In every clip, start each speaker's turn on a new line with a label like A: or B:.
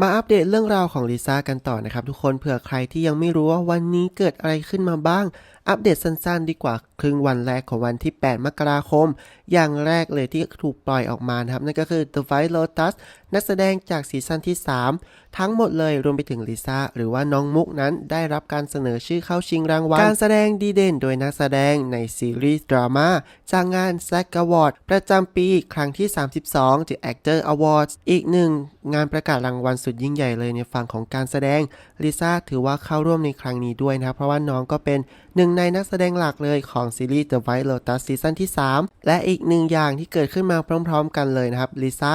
A: มาอัปเดตเรื่องราวของลิซ่ากันต่อนะครับ ทุกคนเผื่อใครที่ยังไม่รู้ว่าวันนี้เกิดอะไรขึ้นมาบ้าง อัปเดตสั้นๆ ดีกว่าครึ่งวันแรกของวันที่ 8 มกราคม อย่างแรกเลยที่ถูกปล่อยออกมานะครับ นั่นก็คือ The White Lotus นักแสดงจากซีซั่นที่ 3 ทั้งหมดเลยรวมไปถึงลิซ่าหรือว่าน้องมุกนั้นได้รับการเสนอชื่อเข้าชิงรางวัลการแสดงดีเด่นโดยนักแสดงในซีรีส์ดราม่าจากงาน SAG Award ประจำปีครั้งที่ 32 The Actor Awards อีกหนึ่งงานประกาศรางวัลสุดยิ่งใหญ่เลยในฝั่งของการแสดงลิซ่าถือว่าเข้าร่วมในครั้งนี้ด้วยนะครับเพราะว่าน้องก็เป็นหนึ่งในนักแสดงหลักเลยของซีรีส์ The White Lotus ซีซั่นที่ 3 และอีกหนึ่งอย่างที่เกิดขึ้นมาพร้อม ๆ กันเลยนะครับลิซ่า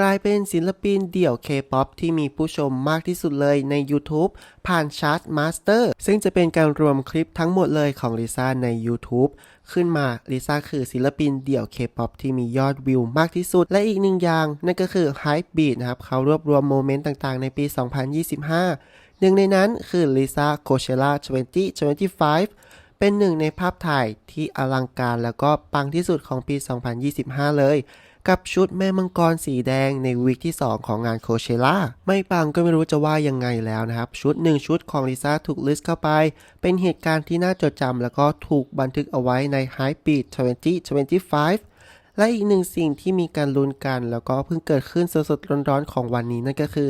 A: กลายเป็นศิลปินเดี่ยว K-POP ที่มีผู้ชมมากที่สุดเลยใน YouTube ผ่านชาร์ตมาสเตอร์ซึ่งจะเป็นการรวมคลิปทั้งหมดเลยของลิซ่าใน YouTube ขึ้นมาลิซ่าคือศิลปินเดี่ยว K-POP ที่มียอดวิวมากที่สุด และอีกหนึ่งอย่าง นั่นก็คือ Hype Beat นะครับ เขารวบรวมโมเมนต์ต่างๆ ในปี 2025 หนึ่งในนั้นคือลิซ่า Coachella 2025เป็นหนึ่งในภาพถ่ายที่อลังการแล้วก็ปังที่สุดของปี 2025 เลย กับชุดแม่มังกรสีแดงในวีคที่ 2 ของงานโคเชล่าไม่ปังก็ไม่รู้จะว่ายังไงแล้วนะครับ ชุดหนึ่งชุดของลิซ่าถูกลิสต์เข้าไป เป็นเหตุการณ์ที่น่าจดจำแล้วก็ถูกบันทึกเอาไว้ใน Hype Beat 2025และอีกหนึ่งสิ่งที่มีการลุ้นกัน แล้วก็เพิ่งเกิดขึ้นสดๆร้อนๆของวันนี้นั่นก็คือ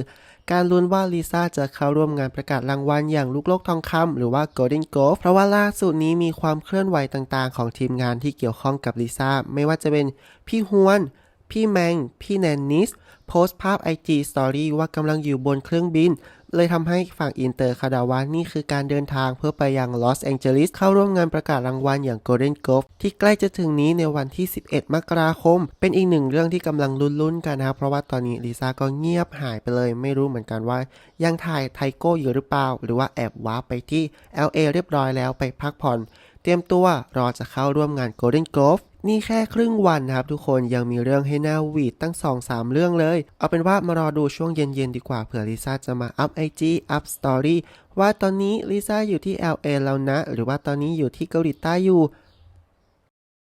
A: การลุ้นว่าลิซ่าจะเข้าร่วมงานประกาศรางวัลอย่างลูกโลกทองคำหรือว่า Golden Globe เพราะว่าล่าสุดนี้มีความเคลื่อนไหวต่างๆ ของทีมงานที่เกี่ยวข้องกับลิซ่าไม่ว่าจะเป็นพี่ฮวน พี่แมง พี่แนนนิส โพสต์ภาพ IG Story ว่ากำลังอยู่บนเครื่องบิน เลยทำให้ฝั่งอินเตอร์คาดาว่านี่คือการเดินทางเพื่อไปยังลอสแองเจลิสเข้าร่วมงานประกาศรางวัลอย่าง Golden Globe ที่ใกล้จะถึงนี้ในวันที่ 11 มกราคม เป็นอีกหนึ่งเรื่องที่กำลังลุ้นๆกันนะครับ เพราะว่าตอนนี้ลิซ่าก็เงียบหายไปเลย ไม่รู้เหมือนกันว่า ยังถ่ายไทโก้อยู่หรือเปล่า หรือว่าแอบว้าร์ปไปที่ LA เรียบร้อยแล้วไปพักผ่อน เตรียมตัวรอจะเข้าร่วมงาน Golden Globe นี่แค่ครึ่งวันนะครับทุกคนยังมีเรื่องให้น่าหวีดตั้ง 2-3 เรื่องเลย เอาเป็นว่ามารอดูช่วงเย็นๆดีกว่าเผื่อลิซ่าจะมาอัพ IG อัพ Story ว่าตอนนี้ลิซ่าอยู่ที่ LA แล้วนะ หรือว่าตอนนี้อยู่ที่เกาหลีใต้อยู่